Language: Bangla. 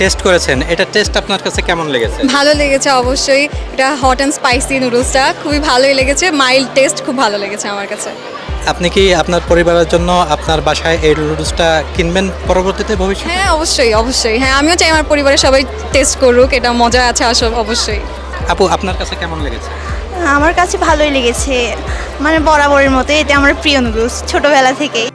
টেস্ট করেছেন। এটা টেস্ট আপনার কাছে কেমন লেগেছে? ভালো লেগেছে অবশ্যই। এটা হট অ্যান্ড স্পাইসি নুডলসটা খুবই ভালোই লেগেছে। মাইল্ড টেস্ট খুব ভালো লেগেছে আমার কাছে। আপনি কি আপনার পরিবারের জন্য আপনার বাসায় এই নুডলসটা কিনবেন পরবর্তীতে ভবিষ্যতে? হ্যাঁ অবশ্যই অবশ্যই। হ্যাঁ আমিও চাই আমার পরিবারের সবাই টেস্ট করুক। এটা মজা আছে আসল অবশ্যই। আপু আপনার কাছে কেমন লেগেছে? আমার কাছে ভালোই লেগেছে। মানে বরাবরের মতো। এটা আমার প্রিয় নুডলস ছোটোবেলা থেকেই।